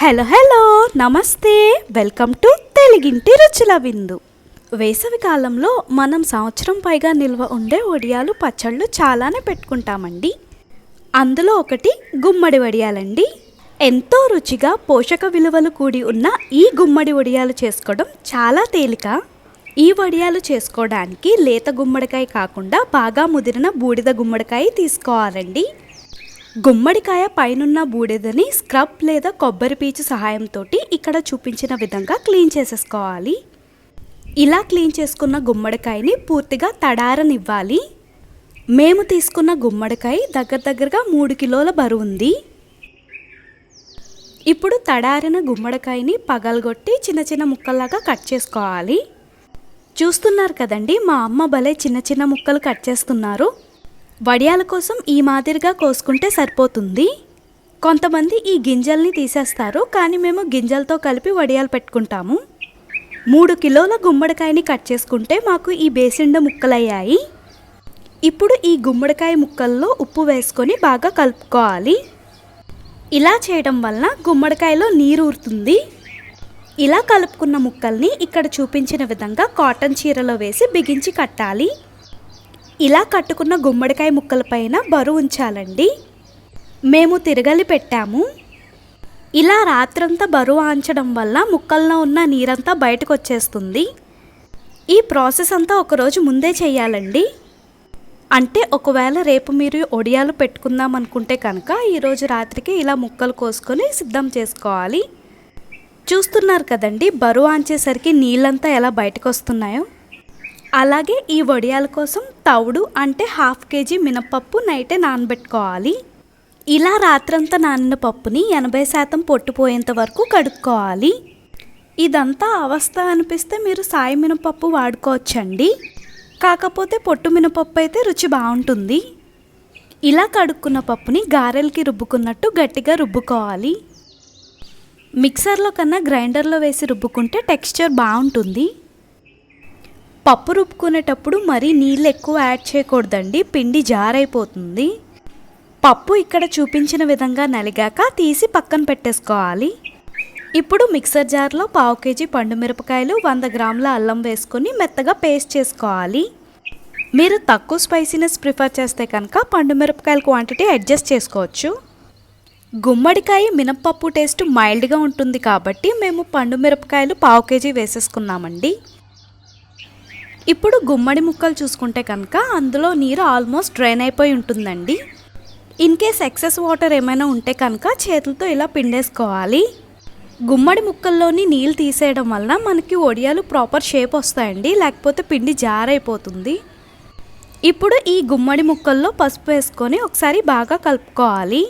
Hello hello నమస్తే. Welcome to తెలుగింటి రుచుల విందు. వేసవి కాలంలో మనం సంవత్సరం పైగా నిల్వ ఉండే వడియాలు పచ్చళ్ళు చాలానే పెట్టుకుంటామండి. అందులో ఒకటి గుమ్మడి వడియాలండి. ఎంతో రుచిగా పోషక విలువలు కూడి ఉన్న ఈ గుమ్మడి వడియాలు చేసుకోవడం చాలా తేలిక. ఈ వడియాలు చేసుకోవడానికి లేత గుమ్మడికాయ కాకుండా బాగా ముదిరిన బూడిద గుమ్మడికాయ తీసుకోవాలండి. గుమ్మడికాయ పైనున్న బూడిదని స్క్రబ్ లేదా కొబ్బరి పీచు సహాయంతో ఇక్కడ చూపించిన విధంగా క్లీన్ చేసేసుకోవాలి. ఇలా క్లీన్ చేసుకున్న గుమ్మడికాయని పూర్తిగా తడారనివ్వాలి. మేము తీసుకున్న గుమ్మడికాయ దగ్గర దగ్గరగా మూడు కిలోల బరువు ఉంది. ఇప్పుడు తడారిన గుమ్మడికాయని పగలగొట్టి చిన్న చిన్న ముక్కల్లాగా కట్ చేసుకోవాలి. చూస్తున్నారు కదండి మా అమ్మ భలే చిన్న చిన్న ముక్కలు కట్ చేస్తున్నారు వడియాల కోసం ఈ మాదిరిగా కోసుకుంటే సరిపోతుంది. కొంతమంది ఈ గింజల్ని తీసేస్తారు కానీ మేము గింజలతో కలిపి వడియాలు పెట్టుకుంటాము. మూడు కిలోల గుమ్మడికాయని కట్ చేసుకుంటే మాకు ఈ బేసిండ ముక్కలయ్యాయి. ఇప్పుడు ఈ గుమ్మడికాయ ముక్కల్లో ఉప్పు వేసుకొని బాగా కలుపుకోవాలి. ఇలా చేయడం వలన గుమ్మడికాయలో నీరు ఊరుతుంది. ఇలా కలుపుకున్న ముక్కల్ని ఇక్కడ చూపించిన విధంగా కాటన్ చీరలో వేసి బిగించి కట్టాలి. ఇలా కట్టుకున్న గుమ్మడికాయ ముక్కలపైన బరువు ఉంచాలండి. మేము తిరగలి పెట్టాము. ఇలా రాత్రంతా బరువు ఆంచడం వల్ల ముక్కల్లో ఉన్న నీరంతా బయటకు వచ్చేస్తుంది ఈ ప్రాసెస్ అంతా ఒకరోజు ముందే చేయాలండి అంటే ఒకవేళ రేపు మీరు ఒడియాలు పెట్టుకుందాం అనుకుంటే కనుక ఈరోజు రాత్రికి ఇలా ముక్కలు కోసుకొని సిద్ధం చేసుకోవాలి. చూస్తున్నారు కదండి బరువు ఆంచేసరికి నీళ్ళంతా ఎలా బయటకు వస్తున్నాయో అలాగే ఈ వడియాల కోసం తవుడు అంటే హాఫ్ కేజీ మినపప్పు నైటే నానబెట్టుకోవాలి. ఇలా రాత్రంతా నానిన పప్పుని ఎనభై శాతం పొట్టుపోయేంత వరకు కడుక్కోవాలి. ఇదంతా అవస్థ అనిపిస్తే మీరు సాయి మినపప్పు వాడుకోవచ్చండి. కాకపోతే పొట్టు మినపప్పు అయితే రుచి బాగుంటుంది. ఇలా కడుక్కున్న పప్పుని గారెలకి రుబ్బుకున్నట్టు గట్టిగా రుబ్బుకోవాలి. మిక్సర్లో కన్నా గ్రైండర్లో వేసి రుబ్బుకుంటే టెక్స్చర్ బాగుంటుంది. పప్పు రుబ్బుకునేటప్పుడు మరీ నీళ్ళు ఎక్కువ యాడ్ చేయకూడదండి. పిండి జారైపోతుంది. పప్పు ఇక్కడ చూపించిన విధంగా నలిగాక తీసి పక్కన పెట్టేసుకోవాలి. ఇప్పుడు మిక్సర్ జార్లో పావు కేజీ పండు మిరపకాయలు వంద గ్రాముల అల్లం వేసుకొని మెత్తగా పేస్ట్ చేసుకోవాలి. మీరు తక్కువ స్పైసీనెస్ ప్రిఫర్ చేస్తే కనుక పండు మిరపకాయల క్వాంటిటీ అడ్జస్ట్ చేసుకోవచ్చు. గుమ్మడికాయ మినప్పప్పు టేస్ట్ మైల్డ్గా ఉంటుంది కాబట్టి మేము పండు మిరపకాయలు పావు కేజీ వేసేసుకున్నామండి. ఇప్పుడు గుమ్మడి ముక్కలు చూసుకుంటే కనుక అందులో నీరు ఆల్మోస్ట్ డ్రైన్ అయిపోయి ఉంటుందండి. ఇన్ కేస్ ఎక్సెస్ వాటర్ ఏమైనా ఉంటే కనుక చేతులతో ఇలా పిండేసుకోవాలి. గుమ్మడి ముక్కల్లోని నీళ్ళు తీసేయడం వలన మనకి ఒడియాలు ప్రాపర్ షేప్ వస్తాయండి. లేకపోతే పిండి జారైపోతుంది. ఇప్పుడు ఈ గుమ్మడి ముక్కల్లో పసుపు వేసుకొని ఒకసారి బాగా కలుపుకోవాలి.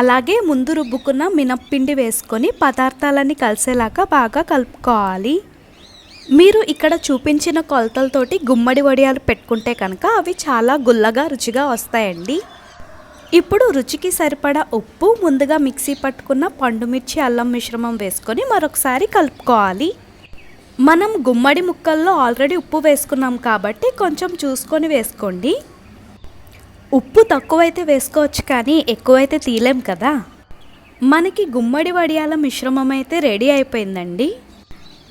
అలాగే ముందు రుబ్బుకున్న మినప్పిండి వేసుకొని పదార్థాలన్నీ కలిసేలాగా బాగా కలుపుకోవాలి. మీరు ఇక్కడ చూపించిన కొలతలతోటి గుమ్మడి వడియాలు పెట్టుకుంటే కనుక అవి చాలా గుల్లగా రుచిగా వస్తాయండి. ఇప్పుడు రుచికి సరిపడా ఉప్పు ముందుగా మిక్సీ పట్టుకున్న పండుమిర్చి అల్లం మిశ్రమం వేసుకొని మరొకసారి కలుపుకోవాలి. మనం గుమ్మడి ముక్కల్లో ఆల్రెడీ ఉప్పు వేసుకున్నాం కాబట్టి కొంచెం చూసుకొని వేసుకోండి. ఉప్పు తక్కువైతే వేసుకోవచ్చు కానీ ఎక్కువైతే తీలేం కదా. మనకి గుమ్మడి వడియాల మిశ్రమం అయితే రెడీ అయిపోయిందండి.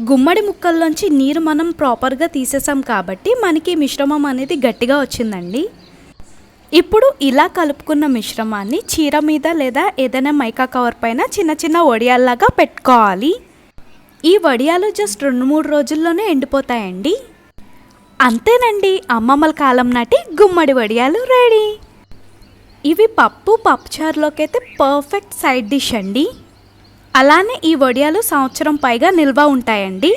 గుమ్మడి ముక్కల్లోంచి నీరు మనం ప్రాపర్గా తీసేసాం కాబట్టి మనకి మిశ్రమం అనేది గట్టిగా వచ్చిందండి. ఇప్పుడు ఇలా కలుపుకున్న మిశ్రమాన్ని చీర మీద లేదా ఏదైనా మైకా కవర్ పైన చిన్న చిన్న వడియాల్లాగా పెట్టుకోవాలి. ఈ వడియాలు జస్ట్ రెండు మూడు రోజుల్లోనే ఎండిపోతాయండి. అంతేనండి అమ్మమ్మల కాలం నాటి గుమ్మడి వడియాలు రెడీ. ఇవి పప్పు పప్పుచారులోకి అయితే పర్ఫెక్ట్ సైడ్ డిష్ అండి. అలానే ఈ వడియాలు సంవత్సరం పైగా నిల్వ ఉంటాయండి.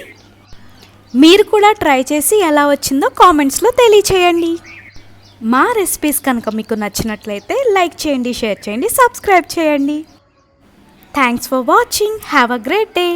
మీరు కూడా ట్రై చేసి ఎలా వచ్చిందో కామెంట్స్లో తెలియచేయండి. మా రెసిపీస్ కనుక మీకు నచ్చినట్లయితే లైక్ చేయండి షేర్ చేయండి సబ్స్క్రైబ్ చేయండి. Thanks for watching. Have a great day.